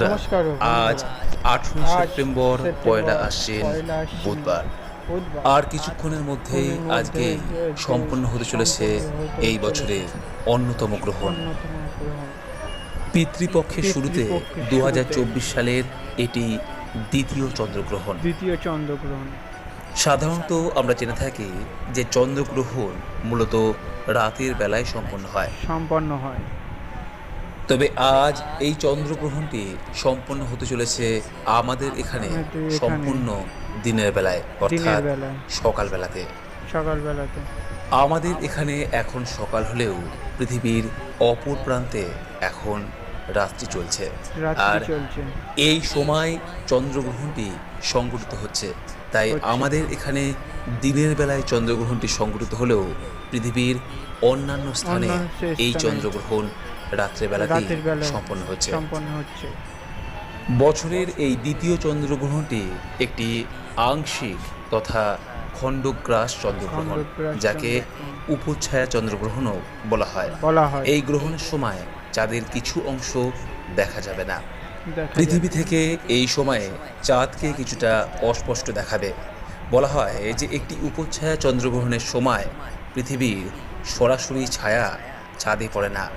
বন্ধুরা আজ আঠারোই আজ সেপ্টেম্বর পয়লা আশ্বিন বুধবার। আর কিছুক্ষণের মধ্যেই মধ্যে আজকে সম্পন্ন হতে চলেছে এই। বছরের অন্যতম গ্রহণ পিতৃপক্ষের শুরুতে দু। সালের এটি দ্বিতীয় চন্দ্রগ্রহণ দ্বিতীয় চন্দ্রগ্রহণ সাধারণত আমরা জেনে থাকি যে চন্দ্রগ্রহণ মূলত রাতের বেলায় সম্পন্ন হয় সম্পন্ন হয় তবে আজ এই চন্দ্রগ্রহণটি সম্পন্ন হতে চলেছে আমাদের এখানে সম্পূর্ণ দিনের বেলায় অর্থাৎ সকালবেলাতে। সকালবেলাতে। আমাদের এখানে এখন সকাল হলেও পৃথিবীর অপর প্রান্তে এখন রাত্রি চলছে। আর এই সময় চন্দ্রগ্রহণটি সংঘটিত হচ্ছে। তাই আমাদের এখানে দিনের বেলায় চন্দ্রগ্রহণটি সংঘটিত হলেও পৃথিবীর অন্যান্য স্থানে এই চন্দ্রগ্রহণ রাত্রেবেলাতেই সম্পন্ন হচ্ছে। সম্পন্ন হচ্ছে। বছরের এই দ্বিতীয় চন্দ্রগ্রহণটি একটি আংশিক তথা খণ্ডগ্রাস চন্দ্রগ্রহণ যাকে চন্দ্রগ্রহণ। উপচ্ছায়া চন্দ্রগ্রহণও বলা হয়। এই গ্রহণের সময় চাঁদের কিছু অংশ দেখা যাবে না। পৃথিবী থেকে এই সময়ে চাঁদকে কিছুটা অস্পষ্ট দেখাবে। বলা হয় যে একটি উপচ্ছায়া চন্দ্রগ্রহণের সময় পৃথিবীর সরাসরি ছায়া চাঁদে পড়ে না।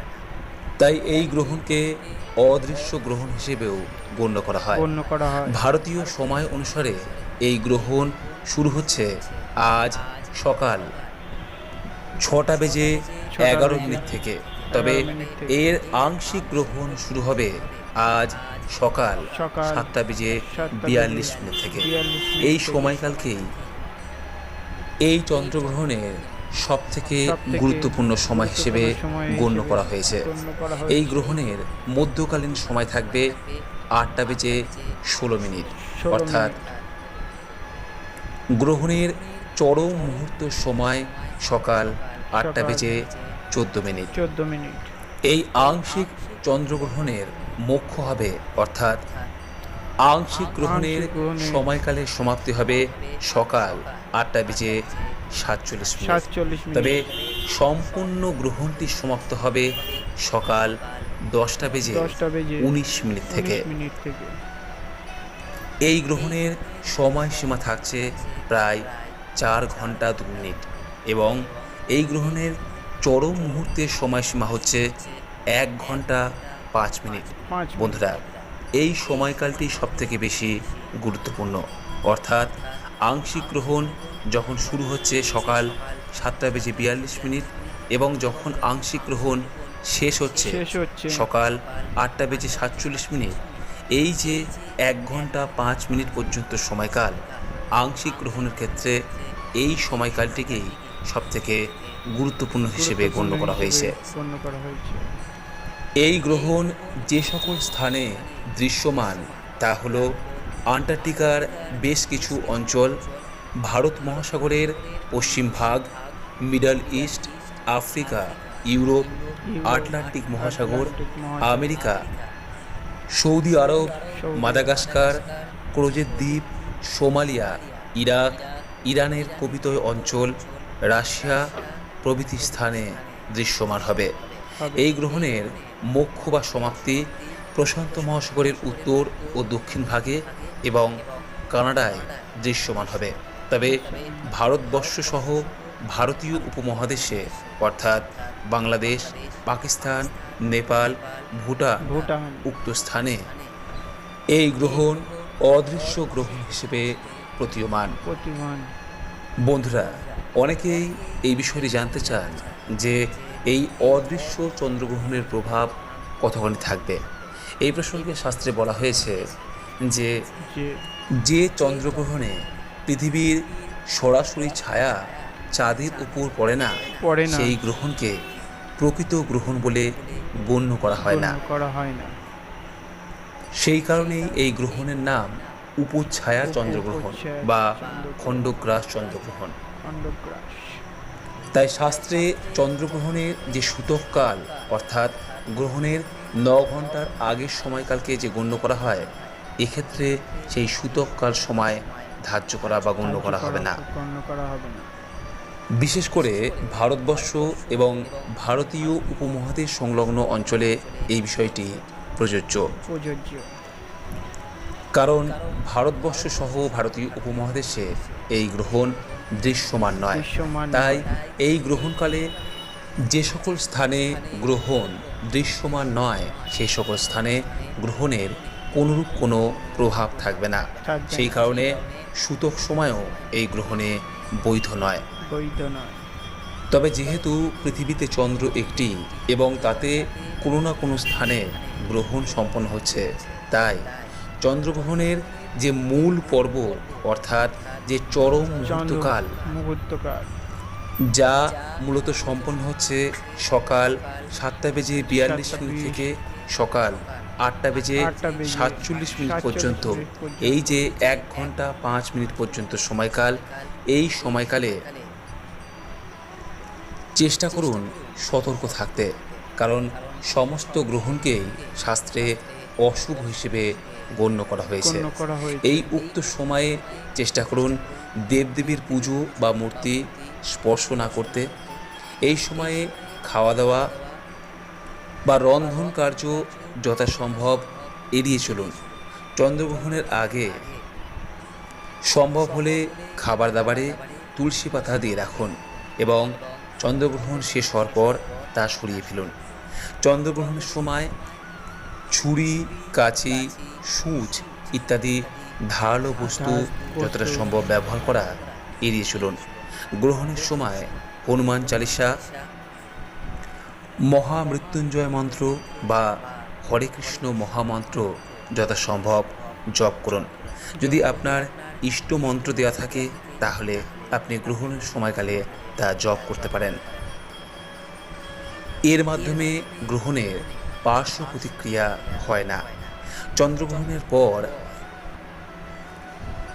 তাই এই গ্রহণকে অদৃশ্য গ্রহণ হিসেবেও গণ্য করা হয়। গণ্য করা হয়। ভারতীয় সময় অনুসারে এই গ্রহণ শুরু হচ্ছে আজ সকাল ছটা বেজে এগারো মিনিট থেকে। তবে 11 মিনিট থেকে। এর আংশিক গ্রহণ শুরু হবে আজ সকাল সাতটা বেজে বিয়াল্লিশ মিনিট থেকে। এই সময়কালকেই এই চন্দ্রগ্রহণের সবথেকে গুরুত্বপূর্ণ সময় হিসেবে গণ্য করা হয়েছে। এই গ্রহণের মধ্যকালীন সময় থাকবে আটটা বেজে ষোলো মিনিট। অর্থাৎ গ্রহণের চরম মুহূর্ত সময় সকাল আটটা বেজে চোদ্দ মিনিট। চোদ্দ মিনিট। এই আংশিক চন্দ্রগ্রহণের মোক্ষ হবে অর্থাৎ আংশিক গ্রহণের সময়কালে সমাপ্তি হবে সকাল আটটা বেজে সাতচল্লিশ সাতচল্লিশ তবে সম্পূর্ণ গ্রহণটি সমাপ্ত হবে সকাল দশটা বেজে দশটা বেজে উনিশ মিনিট থেকে। মিনিট থেকে। এই গ্রহণের সময়সীমা থাকছে প্রায় চার ঘণ্টা দু মিনিট এবং এই গ্রহণের চরম মুহূর্তের সময়সীমা হচ্ছে এক ঘণ্টা পাঁচ মিনিট। বন্ধুরা এই সময়কালটি সবথেকে বেশি গুরুত্বপূর্ণ। অর্থাৎ আংশিক গ্রহণ যখন শুরু হচ্ছে সকাল সাতটা বেজে বিয়াল্লিশ মিনিট এবং যখন আংশিক গ্রহণ শেষ হচ্ছে শেষ হচ্ছে। সকাল আটটা বেজে সাতচল্লিশ মিনিট এই যে এক ঘণ্টা পাঁচ মিনিট পর্যন্ত সময়কাল আংশিক গ্রহণের ক্ষেত্রে এই সময়কালটিকেই সবথেকে গুরুত্বপূর্ণ হিসেবে গণ্য করা হয়েছে। হিসেবে গণ্য করা হয়েছে। এই গ্রহণ যে সকল স্থানে দৃশ্যমান তা হল আন্টার্কটিকার বেশ কিছু অঞ্চল ভারত মহাসাগরের পশ্চিম ভাগ, Middle East, Africa, Europe, Atlantic মহাসাগর, আমেরিকা, সৌদি আরব, মাদাগাস্কার, ক্রোজের দ্বীপ, সোমালিয়া, ইরাক, ইরানের কবিতয় অঞ্চল, রাশিয়া প্রভৃতি স্থানে দৃশ্যমান হবে। এই গ্রহণের মোক্ষ বা সমাপ্তি প্রশান্ত মহাসাগরের উত্তর ও দক্ষিণ ভাগে এবং কানাডায় দৃশ্যমান হবে। তবে ভারতবর্ষ সহ ভারতীয় উপমহাদেশে অর্থাৎ বাংলাদেশ পাকিস্তান নেপাল ভুটান ভুটান। উক্ত স্থানে এই গ্রহণ অদৃশ্য গ্রহণ হিসেবে প্রতীয়মান। বন্ধুরা অনেকেই এই বিষয়টি জানতে চান যে এই অদৃশ্য চন্দ্রগ্রহণের প্রভাব কতখানি থাকবে। এই প্রসঙ্গে শাস্ত্রে বলা হয়েছে যে যে চন্দ্রগ্রহণে পৃথিবীর সরাসরি ছায়া চাঁদের উপর পড়ে না পড়ে না। সেই গ্রহণকে প্রকৃত গ্রহণ বলে গণ্য করা হয় না। করা হয় না। সেই কারণেই এই গ্রহণের নাম উপছায়া চন্দ্রগ্রহণ বা খণ্ডগ্রাস চন্দ্রগ্রহণ। তাই শাস্ত্রে চন্দ্রগ্রহণের যে সূতককাল অর্থাৎ গ্রহণের ন ঘণ্টার আগের সময়কালকে যে গণ্য করা হয় এক্ষেত্রে সেই সূতককাল সময় ধার্য করা বা গণ্য করা হবে না। গণ্য করা হবে না। বিশেষ করে ভারতবর্ষ এবং ভারতীয় উপমহাদেশ সংলগ্ন অঞ্চলে এই বিষয়টি প্রযোজ্য। প্রযোজ্য। কারণ ভারতবর্ষ সহ ভারতীয় উপমহাদেশে এই গ্রহণ দৃশ্যমান নয়। তাই এই গ্রহণকালে যে সকল স্থানে গ্রহণ দৃশ্যমান নয় সেই সকল স্থানে গ্রহণের কোনরূপ কোনো প্রভাব থাকবে না। সেই কারণে সূতক সময়ও এই গ্রহণে বৈধ নয়। বৈধ নয়। তবে যেহেতু পৃথিবীতে চন্দ্র একটি এবং তাতে কোনো না কোনো স্থানে গ্রহণ সম্পন্ন হচ্ছে তাই চন্দ্রগ্রহণের যে মূল পর্ব অর্থাৎ যে চরম মুহূর্তকাল মুহূর্তকাল। যা মূলত সম্পন্ন হচ্ছে সকাল সাতটা বেজে বিয়াল্লিশ মিনিট থেকে সকাল আটটা বেজে সাতচল্লিশ মিনিট পর্যন্ত। এই যে এক ঘণ্টা পাঁচ মিনিট পর্যন্ত সময়কাল এই সময়কালে চেষ্টা করুন সতর্ক থাকতে কারণ সমস্ত গ্রহণকেই শাস্ত্রে অশুভ হিসেবে গণ্য করা হয়েছে। গণ্য করা হয়েছে। এই উক্ত সময়ে চেষ্টা করুন দেবদেবীর পুজো বা মূর্তি স্পর্শ না করতে। এই সময়ে খাওয়া দাওয়া বা রন্ধন কার্য যথাসম্ভব এড়িয়ে চলুন। চন্দ্রগ্রহণের আগে সম্ভব হলে খাবার দাবারে তুলসী পাতা দিয়ে রাখুন এবং চন্দ্রগ্রহণ শেষ হওয়ার পর তা সরিয়ে ফেলুন। চন্দ্রগ্রহণের সময় ছুরি, কাঁচি, সূচ ইত্যাদি ধারালো বস্তু যতটা সম্ভব ব্যবহার করা এড়িয়ে চলুন। গ্রহণের সময় হনুমান চালিসা মহামৃত্যুঞ্জয় মন্ত্র বা হরে কৃষ্ণ মহামন্ত্র যথাসম্ভব জপ করুন। যদি আপনার ইষ্ট মন্ত্র দেওয়া থাকে তাহলে আপনি গ্রহণের সময়কালে তা জপ করতে পারেন। এর মাধ্যমে গ্রহণের পার্শ্ব প্রতিক্রিয়া হয় না। চন্দ্রগ্রহণের পর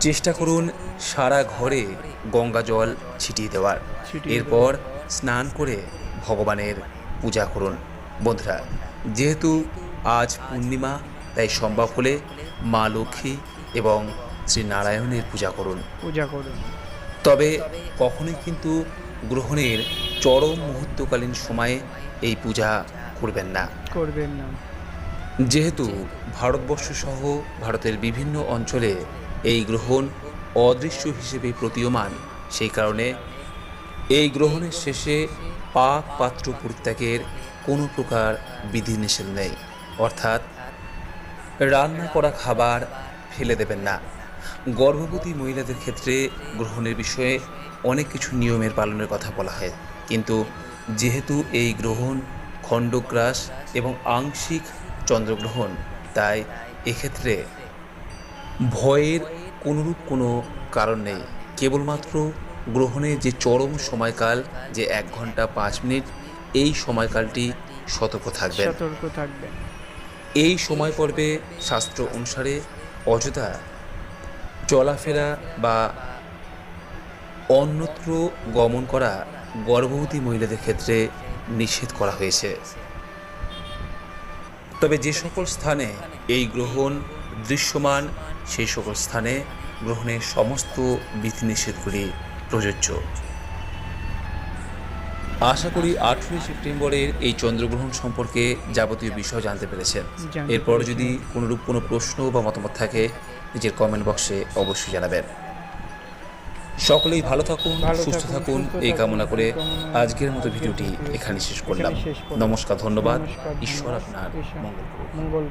চেষ্টা করুন সারা ঘরে গঙ্গা জল ছিটিয়ে দেওয়ার। এরপর স্নান করে ভগবানের পূজা করুন। বন্ধুরা যেহেতু আজ পূর্ণিমা তাই সম্ভব হলে মা লক্ষ্মী এবং শ্রী নারায়ণের পূজা করুন। পূজা করুন। তবে কখনোই কিন্তু গ্রহণের চরম মুহূর্তকালীন সময়ে এই পূজা করবেন না। করবেন না। যেহেতু ভারতবর্ষ সহ ভারতের বিভিন্ন অঞ্চলে এই গ্রহণ অদৃশ্য হিসেবে প্রতীয়মান সেই কারণে এই গ্রহণের শেষে পাক পাত্র পরিত্যাগের কোনো প্রকার বিধিনিষেধ নেই। অর্থাৎ, রান্না করা খাবার ফেলে দেবেন না। গর্ভবতী মহিলাদের ক্ষেত্রে গ্রহণের বিষয়ে অনেক কিছু নিয়মের পালনের কথা বলা হয়। কিন্তু যেহেতু এই গ্রহণ খণ্ডগ্রাস এবং আংশিক চন্দ্রগ্রহণ, তাই এক্ষেত্রে ভয়ের কোনোরূপ কোনো কারণ নেই। কেবলমাত্র গ্রহণের যে চরম সময়কাল যে এক ঘণ্টা পাঁচ মিনিট এই সময়কালটি সতর্ক থাকবে সতর্ক থাকবেন। এই সময় পর্বে শাস্ত্র অনুসারে অযথা চলাফেরা বা অন্যত্র গমন করা গর্ভবতী মহিলাদের ক্ষেত্রে নিষেধ করা হয়েছে। তবে যে সকল স্থানে এই গ্রহণ দৃশ্যমান সেই সকল স্থানে গ্রহণের সমস্ত বিধিনিষেধগুলি প্রযোজ্য। আশা করি আঠেরোই সেপ্টেম্বরের এই চন্দ্রগ্রহণ সম্পর্কে যাবতীয় বিষয় জানতে পেরেছেন। এরপর যদি কোনোরূপ কোনো প্রশ্ন বা মতামত থাকে নিজের কমেন্ট বক্সে অবশ্যই জানাবেন। সকলেই ভালো থাকুন সুস্থ থাকুন, এই কামনা করে আজকের মতো ভিডিওটি এখানে শেষ করলাম। নমস্কার ধন্যবাদ। ঈশ্বর আপনার ঈশ্বর মঙ্গল করুন মঙ্গল